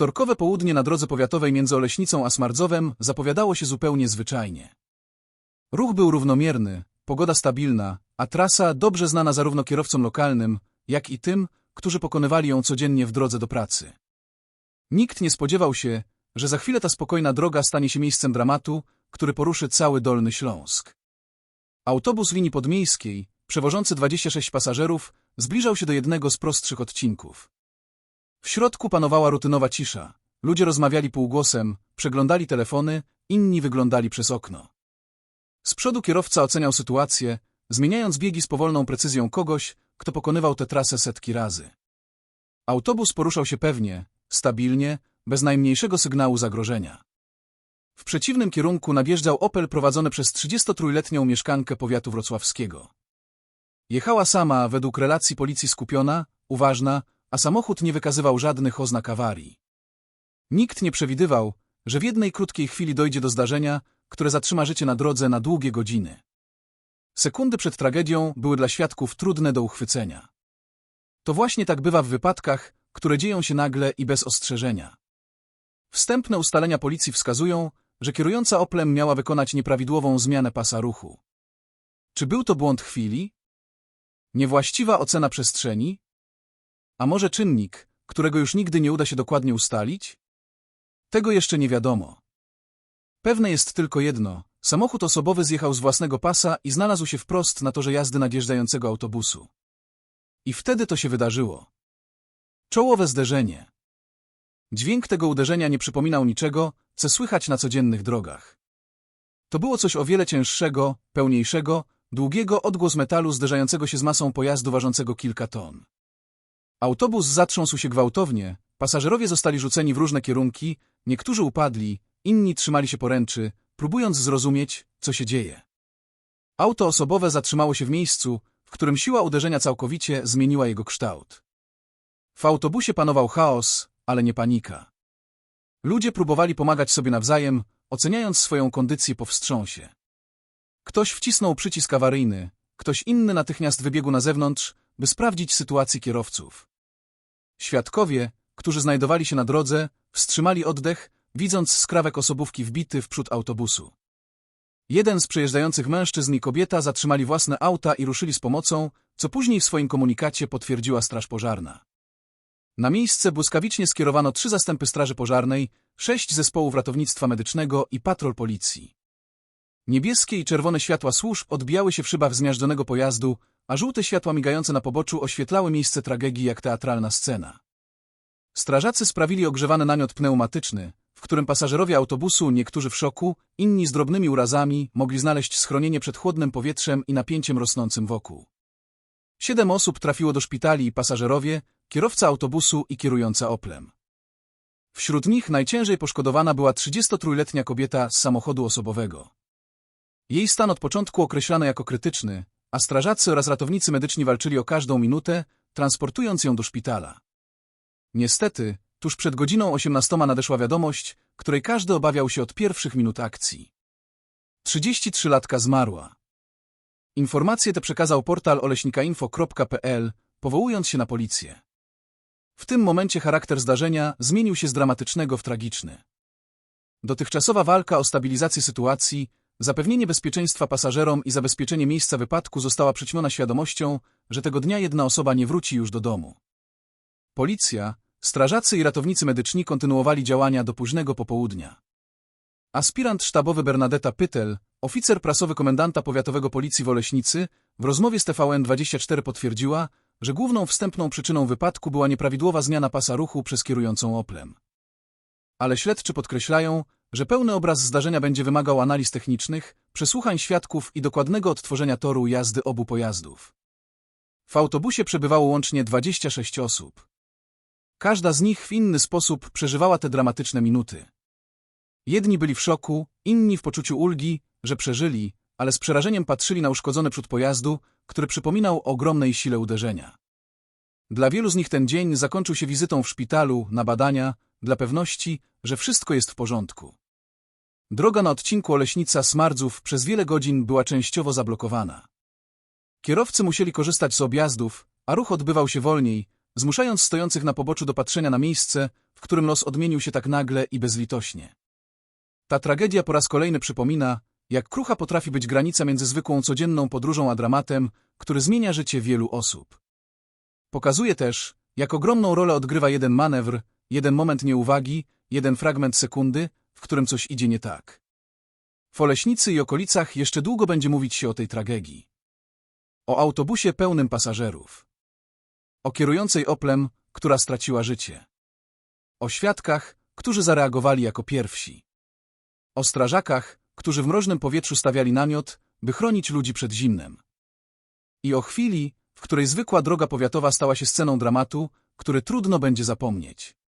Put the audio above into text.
Wtorkowe południe na drodze powiatowej między Oleśnicą a Smardzowem zapowiadało się zupełnie zwyczajnie. Ruch był równomierny, pogoda stabilna, a trasa dobrze znana zarówno kierowcom lokalnym, jak i tym, którzy pokonywali ją codziennie w drodze do pracy. Nikt nie spodziewał się, że za chwilę ta spokojna droga stanie się miejscem dramatu, który poruszy cały Dolny Śląsk. Autobus linii podmiejskiej, przewożący 26 pasażerów, zbliżał się do jednego z prostszych odcinków. W środku panowała rutynowa cisza. Ludzie rozmawiali półgłosem, przeglądali telefony, inni wyglądali przez okno. Z przodu kierowca oceniał sytuację, zmieniając biegi z powolną precyzją kogoś, kto pokonywał tę trasę setki razy. Autobus poruszał się pewnie, stabilnie, bez najmniejszego sygnału zagrożenia. W przeciwnym kierunku nadjeżdżał Opel prowadzony przez 33-letnią mieszkankę powiatu wrocławskiego. Jechała sama, według relacji policji skupiona, uważna, a samochód nie wykazywał żadnych oznak awarii. Nikt nie przewidywał, że w jednej krótkiej chwili dojdzie do zdarzenia, które zatrzyma życie na drodze na długie godziny. Sekundy przed tragedią były dla świadków trudne do uchwycenia. To właśnie tak bywa w wypadkach, które dzieją się nagle i bez ostrzeżenia. Wstępne ustalenia policji wskazują, że kierująca Oplem miała wykonać nieprawidłową zmianę pasa ruchu. Czy był to błąd chwili? Niewłaściwa ocena przestrzeni? A może czynnik, którego już nigdy nie uda się dokładnie ustalić? Tego jeszcze nie wiadomo. Pewne jest tylko jedno. Samochód osobowy zjechał z własnego pasa i znalazł się wprost na torze jazdy nadjeżdżającego autobusu. I wtedy to się wydarzyło. Czołowe zderzenie. Dźwięk tego uderzenia nie przypominał niczego, co słychać na codziennych drogach. To było coś o wiele cięższego, pełniejszego, długiego odgłos metalu zderzającego się z masą pojazdu ważącego kilka ton. Autobus zatrząsł się gwałtownie, pasażerowie zostali rzuceni w różne kierunki, niektórzy upadli, inni trzymali się poręczy, próbując zrozumieć, co się dzieje. Auto osobowe zatrzymało się w miejscu, w którym siła uderzenia całkowicie zmieniła jego kształt. W autobusie panował chaos, ale nie panika. Ludzie próbowali pomagać sobie nawzajem, oceniając swoją kondycję po wstrząsie. Ktoś wcisnął przycisk awaryjny, ktoś inny natychmiast wybiegł na zewnątrz, by sprawdzić sytuację kierowców. Świadkowie, którzy znajdowali się na drodze, wstrzymali oddech, widząc skrawek osobówki wbity w przód autobusu. Jeden z przejeżdżających mężczyzn i kobieta zatrzymali własne auta i ruszyli z pomocą, co później w swoim komunikacie potwierdziła Straż Pożarna. Na miejsce błyskawicznie skierowano trzy zastępy Straży Pożarnej, sześć zespołów ratownictwa medycznego i patrol policji. Niebieskie i czerwone światła służb odbijały się w szybach zmiażdżonego pojazdu, a żółte światła migające na poboczu oświetlały miejsce tragedii jak teatralna scena. Strażacy sprawili ogrzewany namiot pneumatyczny, w którym pasażerowie autobusu, niektórzy w szoku, inni z drobnymi urazami, mogli znaleźć schronienie przed chłodnym powietrzem i napięciem rosnącym wokół. Siedem osób trafiło do szpitali i pasażerowie, kierowca autobusu i kierująca Oplem. Wśród nich najciężej poszkodowana była 33-letnia kobieta z samochodu osobowego. Jej stan od początku określano jako krytyczny, a strażacy oraz ratownicy medyczni walczyli o każdą minutę, transportując ją do szpitala. Niestety, tuż przed godziną 18 nadeszła wiadomość, której każdy obawiał się od pierwszych minut akcji. 33-latka zmarła. Informację tę przekazał portal oleśnikainfo.pl, powołując się na policję. W tym momencie charakter zdarzenia zmienił się z dramatycznego w tragiczny. Dotychczasowa walka o stabilizację sytuacji, zapewnienie bezpieczeństwa pasażerom i zabezpieczenie miejsca wypadku została przyćmiona świadomością, że tego dnia jedna osoba nie wróci już do domu. Policja, strażacy i ratownicy medyczni kontynuowali działania do późnego popołudnia. Aspirant sztabowy Bernadetta Pytel, oficer prasowy komendanta powiatowego policji w Oleśnicy, w rozmowie z TVN24 potwierdziła, że główną wstępną przyczyną wypadku była nieprawidłowa zmiana pasa ruchu przez kierującą Oplem. Ale śledczy podkreślają, że pełny obraz zdarzenia będzie wymagał analiz technicznych, przesłuchań świadków i dokładnego odtworzenia toru jazdy obu pojazdów. W autobusie przebywało łącznie 26 osób. Każda z nich w inny sposób przeżywała te dramatyczne minuty. Jedni byli w szoku, inni w poczuciu ulgi, że przeżyli, ale z przerażeniem patrzyli na uszkodzony przód pojazdu, który przypominał ogromnej sile uderzenia. Dla wielu z nich ten dzień zakończył się wizytą w szpitalu, na badania, dla pewności, że wszystko jest w porządku. Droga na odcinku Oleśnica-Smardzów przez wiele godzin była częściowo zablokowana. Kierowcy musieli korzystać z objazdów, a ruch odbywał się wolniej, zmuszając stojących na poboczu do patrzenia na miejsce, w którym los odmienił się tak nagle i bezlitośnie. Ta tragedia po raz kolejny przypomina, jak krucha potrafi być granica między zwykłą codzienną podróżą a dramatem, który zmienia życie wielu osób. Pokazuje też, jak ogromną rolę odgrywa jeden manewr, jeden moment nieuwagi, jeden fragment sekundy, w którym coś idzie nie tak. W Oleśnicy i okolicach jeszcze długo będzie mówić się o tej tragedii. O autobusie pełnym pasażerów. O kierującej Oplem, która straciła życie. O świadkach, którzy zareagowali jako pierwsi. O strażakach, którzy w mroźnym powietrzu stawiali namiot, by chronić ludzi przed zimnem. I o chwili, w której zwykła droga powiatowa stała się sceną dramatu, który trudno będzie zapomnieć.